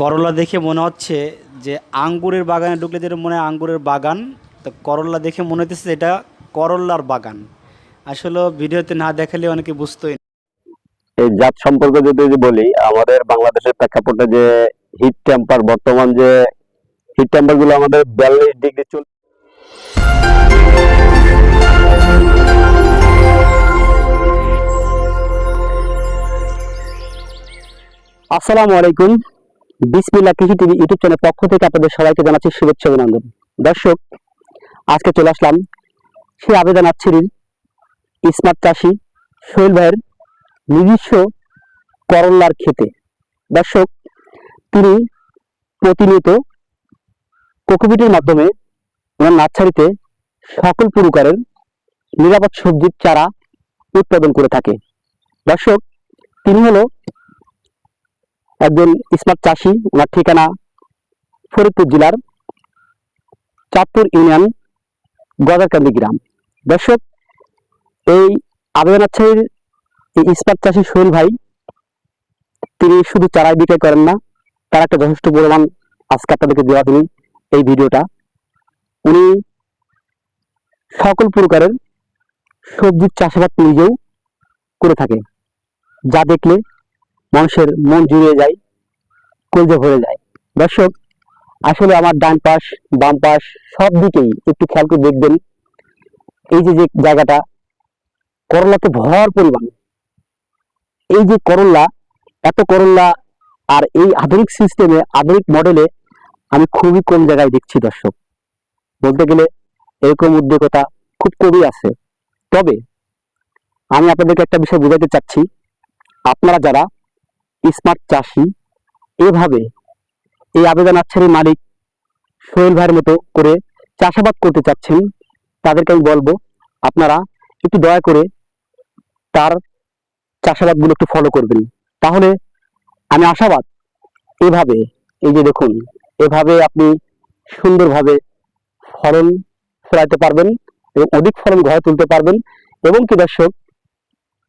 করলা দেখে মনে হচ্ছে যে আঙ্গুরের বাগানে ঢুকলে যেটা মনে হয় আঙ্গুরের বাগান, তো করলা দেখে মনে হচ্ছে এটা করল্লার বাগান আসলে ভিডিওতে না দেখালে অনেকে বুঝতোই। এই জাত সম্পর্কে যদি বলি, আমাদের বাংলাদেশের প্রেক্ষাপটে যে হিট টেম্পার বর্তমান যে হিট টেম্পারগুলো আমাদের বিয়াল্লিশ ডিগ্রি চল আসসালামু আলাইকুম বিসমিল্লাহ কৃষি টিভি ইউটিউব চ্যানেল পক্ষ থেকে আপনাদের সবাইকে জানাচ্ছি শুভেচ্ছা অভিনন্দন। দর্শক, আজকে চলে আসলাম সেই আবেদন আচ্ছিরির স্মার্ট চাষি সোহেল ভাইয়ের নিজস্ব করল্লার খেতে দর্শক, তিনি প্রতিনিয়ত কোকোপিটের মাধ্যমে ওনার নার্সারিতে সকল প্রকারের নিরাপদ সবজির চারা উৎপাদন করে থাকে। দর্শক, তিনি হলো একজন স্মার্ট চাষি, ওনার ঠিকানা ফরিদপুর জেলার চাঁদপুর ইউনিয়ন গদারকান্দি গ্রাম। দর্শক, এই আবেদন আচ্ছাইয়ের এই ইস্পাত চাষী সোহেল ভাই, তিনি শুধু চারাই বিক্রয় করেন না, তার একটা যথেষ্ট পরিমাণ আজকে আপনাদেরকে দেওয়া তিনি এই ভিডিওটা। উনি সকল প্রকারের সবজির চাষাবাদ নিজেও করে থাকে যা দেখলে মানুষের মন জুড়িয়ে যায়, কলজে ভরে যায়। দর্শক, আসলে আমার ডান পাশ, বাম পাশ সব দিকেই একটু খেয়াল করে দেখবেন। এই যে যে জায়গাটা, করলাতে ভর পরিমাণ। এই যে করল্লা এত করল্লা আর এই আধুনিক সিস্টেমে আধুনিক মডেলে আমি খুবই কম জায়গায় দেখছি দর্শক। বলতে গেলে এরকম উদ্যোগতা খুব কমই আছে। তবে, আমি আপনাদেরকে একটা বিষয় বোঝাতে চাচ্ছি। আপনারা যারা স্মার্ট চাষি। এভাবে এই আবেদন আচ্ছারি মালিক সোহেল ভাইয়ের মতো করে চাষাবাদ করতে চাচ্ছেন, তাদেরকে আমি বলব, আপনারা একটু দয়া করে তার চাষাবাদগুলো একটু ফলো করবেন। তাহলে আমি আশাবাদ এভাবে, এই যে দেখুন, এভাবে আপনি সুন্দরভাবে ফলন ফলাতে পারবেন এবং অধিক ফলন ঘরে তুলতে পারবেন এবং কি দর্শক,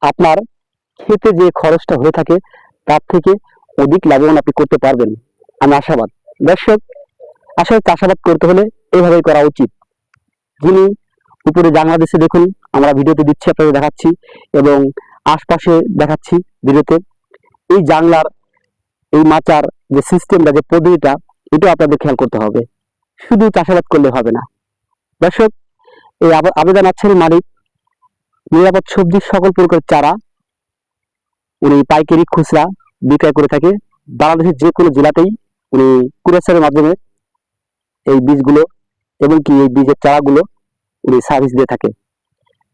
আপনার খেতে যে খরচটা হয়ে থাকে তার থেকে অধিক লাভবান আপনি করতে পারবেন। আমি আশাবাদ। দর্শক আসলে চাষাবাদ করতে হলে এভাবেই করা উচিত। যিনি উপরে বাংলাদেশে দেখুন, আমরা ভিডিওতে দিচ্ছি, আপনাদের দেখাচ্ছি এবং আশপাশে দেখাচ্ছি ভিডিওতে। এই জানলার, এই মাচার যে সিস্টেমটা যে পদ্ধতিটা এটা আপনাদের খেয়াল করতে হবে। শুধু চাষাবাদ করলে হবে না। দর্শক, এই আবে- আবেদন আচ্ছারি মালিক, নিরাপদ সবজির সকল প্রকার চারা উনি পাইকারি খুচরা বিক্রয় করে থাকে। বাংলাদেশের যে কোনো জেলাতেই উনি কুরিয়ারের মাধ্যমে এই বীজগুলো এবং কি এই বীজের চারাগুলো উনি সার্ভিস দিয়ে থাকে।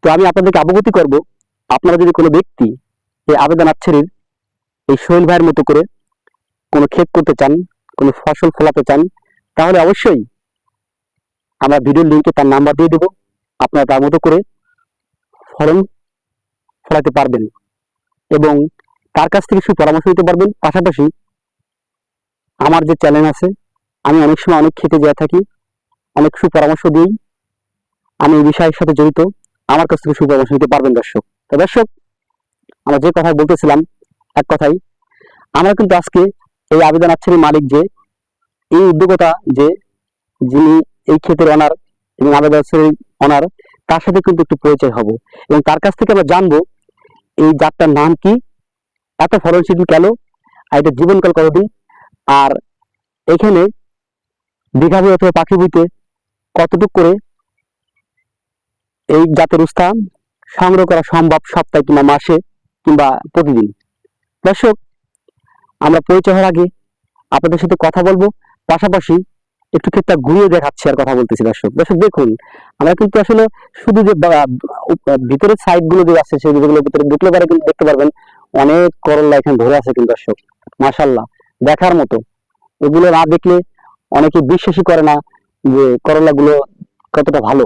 তো আমি আপনাদেরকে অবগতি করব, আপনারা যদি কোনো ব্যক্তি এই আবেদন আচ্ছারির এই সোহেল ভাইয়ের মতো করে কোনো ক্ষেত করতে চান, কোনো ফসল ফলাতে চান, তাহলে অবশ্যই আমরা ভিডিওর লিঙ্কে তার নাম্বার দিয়ে দেবো। আপনারা তার মতো করে ফলন ফলাতে পারবেন। এবং তার কাছ থেকে সুপরামর্শ নিতে পারবেন। পাশাপাশি আমার যে চ্যানেল আছে, আমি অনেক সময় অনেক খেতে যেয়ে থাকি, অনেক সুপরামর্শ দিই। আমি এই বিষয়ের সাথে জড়িত। আমার কাছ থেকে সুপরামর্শ নিতে পারবেন দর্শক। তো দর্শক, আমরা যে কথা বলতেছিলাম, এক কথাই আমরা কিন্তু আজকে এই আবেদন আচ্ছারি মালিক যে, এই উদ্যোগতা যে, যিনি এই ক্ষেতের অনার এবং আবেদন অনার তার সাথে কিন্তু একটু পরিচয় হব এবং তার কাছ থেকে আমরা জানব এই জাতটার নাম কি? এত ফলনশীল কেন? আর এটা জীবনকাল কতদিন? আর এখানে বিঘা বই অথবা পাখি বইতে কতটুক করে এই জাতের উস্তা সংগ্রহ করা সম্ভব সপ্তাহে কিংবা মাসে কিংবা প্রতিদিন? দর্শক, আমরা পরিচয় হওয়ার আগে আপনাদের সাথে কথা বলব। পাশাপাশি একটু ক্ষেত্রে ঘুরিয়ে দেখাচ্ছি আর কথা বলতেছি দর্শক। দর্শক, দেখুন, আমরা কিন্তু আসলে শুধু যে ভিতরের সাইডগুলো যে আছে, সেই গুলোর ভিতরে ঢুকলে পরে কিন্তু দেখতে পারবেন অনেক করল্লা এখানে ধরে আছে কিন্তু দর্শক। মাশাল্লাহ দেখার মতো। এগুলো না দেখলে অনেকে বিশ্বাসই করে না যে করলা গুলো কতটা ভালো।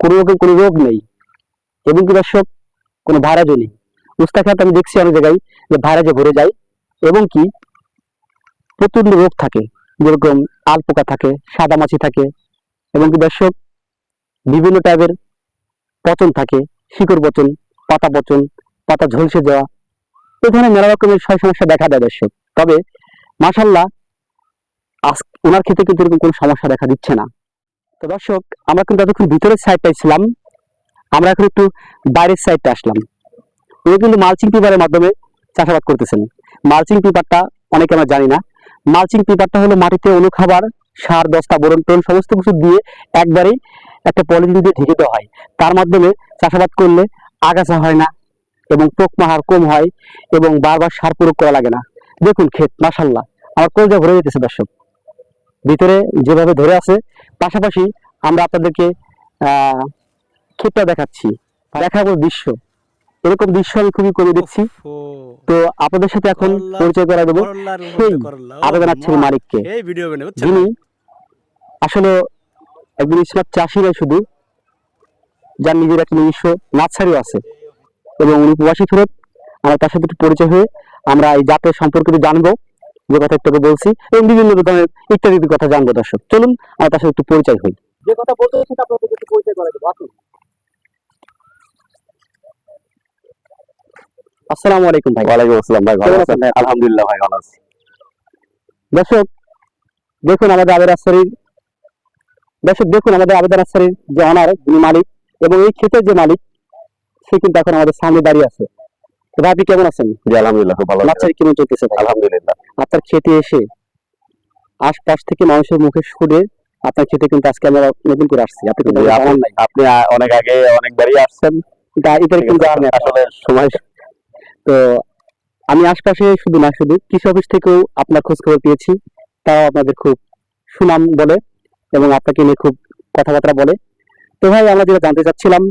কোনো রকম কোনো রোগ নেই। এবং কি দর্শক, কোনো ভাইরাজও নেই। উস্তা খেতে আমি দেখছি অনেক জায়গায় যে ভাইরাজে ভরে যায় এবং কি প্রচণ্ড রোগ থাকে। যেরকম আল পোকা থাকে সাদা মাছি থাকে এবং কি দর্শক, বিভিন্ন টাইপের পচন থাকে, শিকড় পচন, পাতা পচন, পাতা ঝলসে যাওয়া, এ ধরনের মেলা রকমের ছয় সমস্যা দেখা দেয় দর্শক। তবে মাসাল্লাহ আজ- ওনার ক্ষেত্রে কিন্তু এরকম কোনো সমস্যা দেখা দিচ্ছে না। তো দর্শক, আমরা কিন্তু এতক্ষণ ভিতরের সাইডটাই ছিলাম, আমরা এখন একটু বাইরের সাইডটা আসলাম। উনি কিন্তু মালচিং পেপারের মাধ্যমে চাষাবাদ করতেছেন। মালচিং পেপারটা অনেকে আমরা জানি না মালচিং পেপারটা হলো মাটিতে অনুখাবার, সার দস্তা বোরন টোন সমস্ত কিছু দিয়ে একবারেই একটা পলিথিন দিয়ে ঢেকে দেওয়া হয়। তার মাধ্যমে চাষাবাদ করলে আগাছা হয় না এবং পোকমা হার কম হয় এবং বারবার সার প্রয়োগ করা লাগে না। দেখুন ক্ষেত মাসাল্লাহ আমার কলজা ভরে যেতেছে দর্শক। ভিতরে যেভাবে ধরে আছে, পাশাপাশি আমরা আপনাদেরকে ক্ষেতটা দেখাচ্ছি। দেখাবো দৃশ্য। এরকম দৃশ্য আমি খুবই কমে দেখছি তো আপনাদের সাথে এখন পরিচয় করে দেবো। সেই আবেদন আচ্ছেন মা, মালিককে। যিনি আসলে একজন স্মার্ট চাষি নয় শুধু যার নিজের একটা নিজস্ব নার্সারিও আছে। এবং উনি প্রবাসী ফেরত। আমরা তার সাথে একটু পরিচয় হয়ে আমরা এই জাতের সম্পর্কিত জানব যে কথা একটু বলছি এবং বিভিন্ন ধরনের ইত্যাদি কথা জানব দর্শক। চলুন আমরা তার সাথে একটু পরিচয় হই। যে কথা বলতে সেটা আপনাদের একটু পরিচয় করে দেবো। আসসালামু আলাইকুম ভাই। ওয়ালাইকুম আসসালাম ভাই ভালো আছেন? আলহামদুলিল্লাহ ভাই ভালো আছি। দর্শক দেখুন আমাদের আবেদ দর্শক দেখুন আমাদের আসারির যে অনার যিনি মালিক এবং এই ক্ষেতের যে মালিক সে কিন্তু এখন আমাদের সামনে দাঁড়িয়ে আছে। আপনি কেমন আছেন? জি আলহামদুলিল্লাহ খুব ভালো কেমন চলতেছে আলহামদুলিল্লাহ। আপনার খেতে এসে আশপাশ থেকে মানুষের মুখে শুনে আপনার খেতে কিন্তু আজকে আমরা নতুন করে আসছি। আপনি আপনি- অনেক আগে অনেকবারই আসছেন। কিন্তু আসলে সময় তো আমি আশপাশে শুধু না শুধু কৃষি অফিস থেকেও আপনার খোঁজ খবর পেয়েছি। তারাও আপনাদের খুব সুনাম বলে এবং আপনাকে নিয়ে খুব কথাবার্তা বলে। তো ভাই আমরা যেটা জানতে চাচ্ছিলাম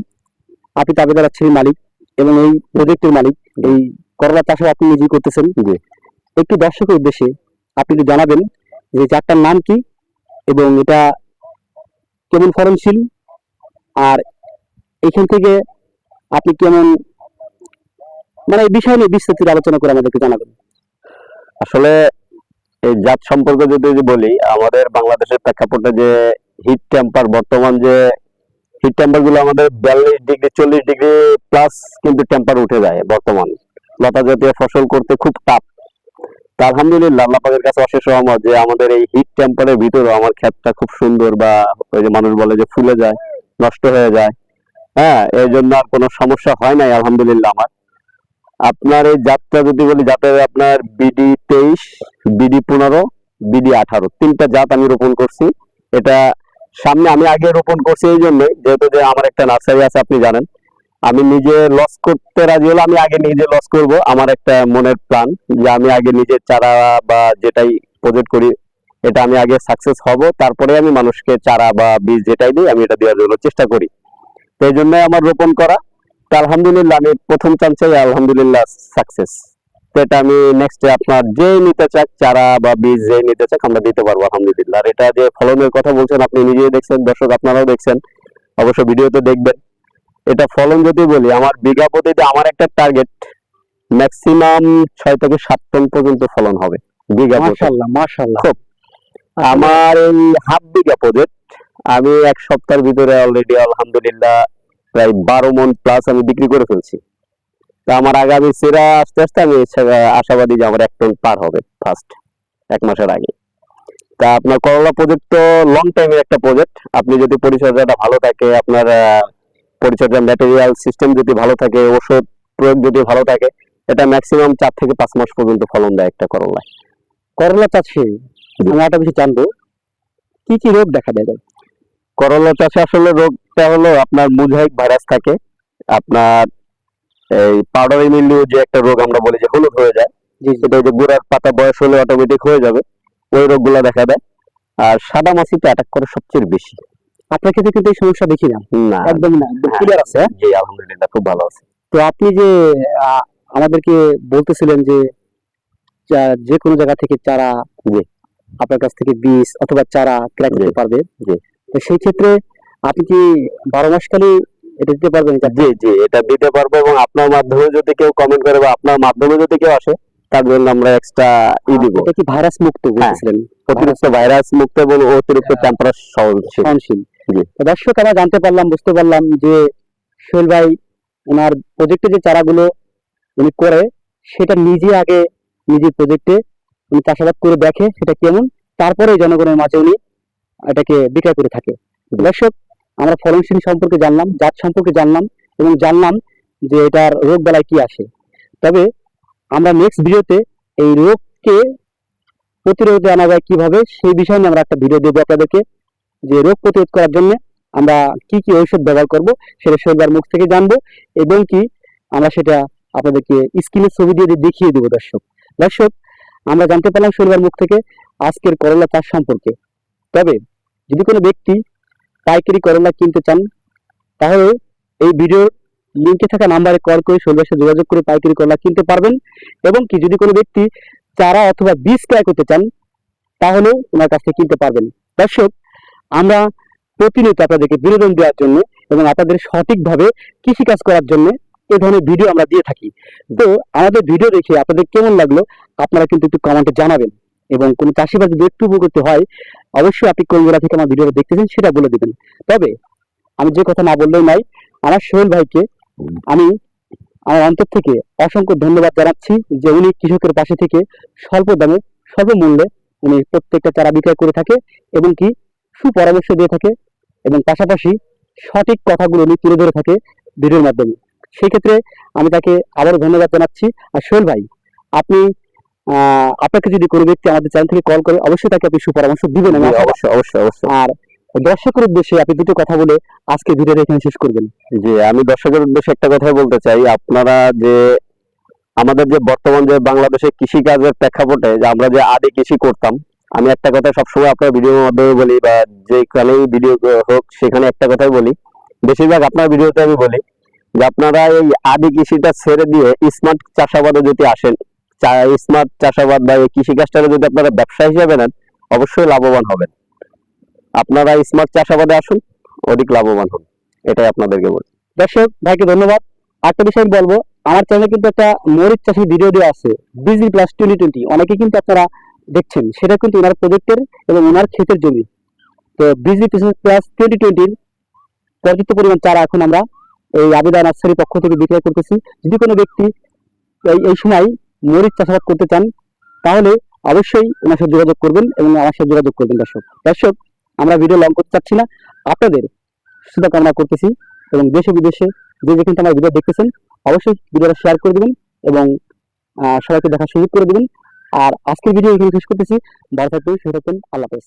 আপনি তাবেদার আছেন মালিক এবং এই প্রজেক্টের মালিক এই করলা চাষও আপনি নিজেই করতেছেন। যে একটু দর্শকের উদ্দেশ্যে আপনি একটু জানাবেন যে চারটার নাম কি এবং এটা কেমন ফলনশীল? আর এখান থেকে আপনি কেমন মানে এই বিষয় নিয়ে বিস্তারিত আলোচনা করে আমাদেরকে জানাবেন। আসলে এই জাত সম্পর্কে যদি বলি, আমাদের বাংলাদেশের প্রেক্ষাপটে যে হিট টেম্পার বর্তমান যে হিট টেম্পারগুলো আমাদের বিয়াল্লিশ ডিগ্রি, চল্লিশ ডিগ্রি প্লাস কিন্তু টেম্পার উঠে যায় বর্তমান। লতা জাতীয় ফসল করতে খুব টাফ তা আলহামদুলিল্লাহ, আল্লাহ কাছে অশেষ রহমত যে আমাদের এই হিট টেম্পারের ভিতরেও আমার ক্ষেতটা খুব সুন্দর বা ওই যে মানুষ বলে যে ফুলে যায়, নষ্ট হয়ে যায়। হ্যাঁ এই জন্য আর কোনো সমস্যা হয় নাই, আলহামদুলিল্লাহ আমার। আপনার এই জাতটা যদি বলি জাতের আপনার বিডি তেইশ, বিডি পনেরো, বিডি আঠারো, তিনটা জাত আমি রোপণ করছি। এটা সামনে আমি আগে রোপণ করছি এই জন্যই যেহেতু যে আমার একটা নার্সারি আছে, আপনি জানেন। আমি নিজে লস করতে রাজি হলে আমি আগে নিজে লস করব, আমার একটা মনের প্ল্যান যে আমি আগে নিজে চারা বা যেটাই প্রজেক্ট করি, এটা আমি আগে সাকসেস হব, তারপরে আমি মানুষকে চারা বা বীজ যেটাই দিই, আমি এটা দেওয়ার জন্য চেষ্টা করি। তো এই জন্যই আমার রোপণ করা। তো আলহামদুলিল্লাহ আমি প্রথম চান্সে আলহামদুলিল্লাহ সাকসেস তো এটা আমি নেক্সট আপনার যে নিতে চাক চারা বা বীজ যে নিতে চাক আমরা দিতে পারব আলহামদুলিল্লাহ। এটা যে ফলনের কথা বলছেন আপনি নিজেই দেখছেন দর্শক আপনারাও দেখছেন অবশ্য ভিডিওতে দেখবেন। এটা ফলন যদি বলি আমার বিঘা প্রতিতে আমার একটা টার্গেট ম্যাক্সিমাম ছয় থেকে সাত টন পর্যন্ত ফলন হবে বিঘা মাশাআল্লাহ খুব। আমার এই হাফ বিঘা প্রজেক্ট আমি এক সপ্তাহের ভিতরে অলরেডি আলহামদুলিল্লাহ প্রায় বারো মন প্লাস আমি বিক্রি করে ফেলছি। তা আমার আগামী সেরা আস্তে আস্তে আমি আশাবাদী যে আমার এক টন পার হবে ফার্স্ট এক মাসের আগে। তা আপনার করলা প্রজেক্ট তো লং টাইমের একটা প্রজেক্ট আপনি যদি পরিচর্যাটা ভালো থাকে আপনার পরিচর্যা ম্যাটেরিয়াল সিস্টেম যদি ভালো থাকে ওষুধ প্রয়োগ যদি ভালো থাকে এটা ম্যাক্সিমাম চার থেকে পাঁচ মাস পর্যন্ত ফলন দেয় একটা করলা করলা চাষে আমরা একটা বিষয় জানব কি কি রোগ দেখা দেয়? করলা চাষে আসলে রোগটা হলো আপনার মুজাইক ভাইরাস থাকে। আপনার এই পাউডারি মিলিউ যে একটা রোগ আমরা বলি যে হলুদ হয়ে যায় সেটা যে গুড়ার পাতা বয়স হলে অটোমেটিক হয়ে যাবে ওই রোগগুলো দেখা দেয়। আর সাদা মাছিটা অ্যাটাক করে সবচেয়ে বেশি। আপনার ক্ষেত্রে কিন্তু এই সমস্যা দেখি না। একদমই না একদম হ্যাঁ। ক্লিয়ার আছে? জি আলহামদুলিল্লাহ খুব ভালো আছে। তো আপনি যে আমাদেরকে বলতেছিলেন যে যে কোনো জায়গা থেকে চারা। আপনার কাছ থেকে বীজ অথবা চারা ক্রয় করতে পারবে। তো সেই ক্ষেত্রে আপনি কি বারো মাসকালী এটা দিতে পারবেন জি জি এটা দিতে পারব এবং আপনার মাধ্যমে যদি কেউ কমেন্ট করে বা আপনার মাধ্যমে যদি কেউ আসে তার জন্য আমরা এক্সট্রা ই দিব। এটা কি ভাইরাস মুক্ত বলতেছিলেন? অতিরিক্ত ভাইরাস মুক্ত এবং অতিরিক্ত টেম্পারেচার সহনশীল। সহনশীল। জি। তো দর্শক আমরা জানতে পারলাম বুঝতে পারলাম যে সোহেল ভাই ওনার প্রজেক্টে যে চারাগুলো উনি করে সেটা নিজে আগে নিজের প্রজেক্টে উনি চাষাবাদ করে দেখে সেটা কেমন। তারপরে জনগণের মাঝে উনি এটাকে বিক্রয় করে থাকে। দর্শক, আমরা ফলনশীল সম্পর্কে জানলাম, জাত সম্পর্কে জানলাম এবং জানলাম যে এটার রোগ বেলায় কি আসে তবে আমরা নেক্সট ভিডিওতে এই রোগকে প্রতিরোধে আনা যায় কীভাবে, সেই বিষয় নিয়ে আমরা একটা ভিডিও দেবো আপনাদেরকে, যে রোগ প্রতিরোধ করার জন্য আমরা কি কি ঔষধ ব্যবহার করব, সেটা শৈলবার মুখ থেকে জানব এবং কি আমরা সেটা আপনাদেরকে স্ক্রিনের ছবি দিয়ে দেখিয়ে দেবো দর্শক। দর্শক, আমরা জানতে পারলাম শৈলবার মুখ থেকে আজকের করলা চাষ সম্পর্কে। তবে যদি কোনো ব্যক্তি পাইকারি করলা কিনতে চান, তাহলে এই ভিডিওর লিঙ্কে থাকা নাম্বারে কল করে শৈলবার সাথে যোগাযোগ করে পাইকারি করলা কিনতে পারবেন। এবং কি, যদি কোনো ব্যক্তি চারা অথবা বীজ ক্রয় করতে চান তাহলেও ওনার কাছ থেকে কিনতে পারবেন। দর্শক, আমরা প্রতিনিয়ত আপনাদেরকে বিনোদন দেওয়ার জন্য এবং আপনাদের সঠিকভাবে কৃষিকাজ করার জন্য এ ধরনের ভিডিও আমরা দিয়ে থাকি। তো আমাদের ভিডিও দেখে আপনাদের কেমন লাগল, আপনারা কিন্তু একটু কমেন্টে জানাবেন। এবং কোনো চাষিবাদ যদি একটু উপকৃত হয়, অবশ্যই আপনি কোন জেলা থেকে আমার ভিডিওটা দেখতেছেন সেটা বলে দেবেন। তবে, আমি যে কথা না বললেও নাই আমার সোহেল ভাইকে আমি আমার অন্তর থেকে অসংখ্য ধন্যবাদ জানাচ্ছি যে উনি কৃষকের পাশে থেকে স্বল্প দামে, স্বল্প মূল্যে উনি প্রত্যেকটা চারা বিক্রয় করে থাকে এবং কি সুপরামর্শ দিয়ে থাকে এবং পাশাপাশি সঠিক কথাগুলো উনি তুলে ধরে থাকে ভিডিওর মাধ্যমে। সেই ক্ষেত্রে আমি তাকে আবারও ধন্যবাদ জানাচ্ছি। আর সোহেল ভাই, আপনি আপনাকে যদি কোনো ব্যক্তি আমাদের চ্যানেল থেকে কল করে অবশ্যই তাকে আপনি সুপরামর্শ দিবেন আমি অবশ্যই অবশ্যই অবশ্যই। আর দর্শকের উদ্দেশ্যে আপনি দুটো কথা বলে আজকে ভিডিওটা এখানে শেষ করবেন। জি আমি দর্শকের উদ্দেশ্যে একটা কথাই বলতে চাই। আপনারা যে আমাদের যে বর্তমান যে বাংলাদেশের কৃষিকাজের প্রেক্ষাপটে যে আমরা যে আদি কৃষি করতাম আমি একটা কথা সবসময় আপনার ভিডিওর মাধ্যমে বলি বা যেখানেই ভিডিও হোক সেখানে একটা কথাই বলি। বেশিরভাগ আপনার ভিডিওতে আমি বলি যে আপনারা এই আদি কৃষিটা ছেড়ে দিয়ে স্মার্ট চাষাবাদে যদি আসেন স্মার্ট চাষাবাদ বা এই কৃষিকাজটাকে যদি আপনারা ব্যবসা হিসেবে নেন, অবশ্যই লাভবান হবেন। আপনারা স্মার্ট চাষাবাদে আসুন, অধিক লাভবান হন। এটাই আপনাদেরকে বলি। দর্শক, ভাইকে ধন্যবাদ। একটা বিষয় বলব, আমার চ্যানেলে কিন্তু একটা মরিচ চাষের ভিডিও দেওয়া আছে বিজি প্লাস টোয়েন্টি টোয়েন্টি অনেকে কিন্তু আপনারা দেখছেন, সেটা কিন্তু ওনার প্রজেক্টের এবং ওনার ক্ষেতের জমি। তো বিজি প্লাস টোয়েন্টি টোয়েন্টির পর্যাপ্ত পরিমাণ চারা এখন আমরা এই আবেদন নার্সারির পক্ষ থেকে বিক্রয় করতেছি। যদি কোনো ব্যক্তি এই সময় মরিচ চাষাবাদ করতে চান, তাহলে অবশ্যই ওনার সাথে যোগাযোগ করবেন এবং আমার সাথে যোগাযোগ করবেন, দর্শক। দর্শক, আমরা ভিডিও লং করতে চাচ্ছি না। আপনাদের সুস্থতা কামনা করতেছি এবং দেশে বিদেশে যে যেখানে আমার ভিডিও দেখতেছেন, অবশ্যই ভিডিওটা শেয়ার করে দেবেন এবং সবাইকে দেখার সুযোগ করে দেবেন। আর আজকের ভিডিও এখানে শেষ করতেছি। ভালো থাকবেন, সুস্থ থাকবেন। আল্লাহ হাফেজ।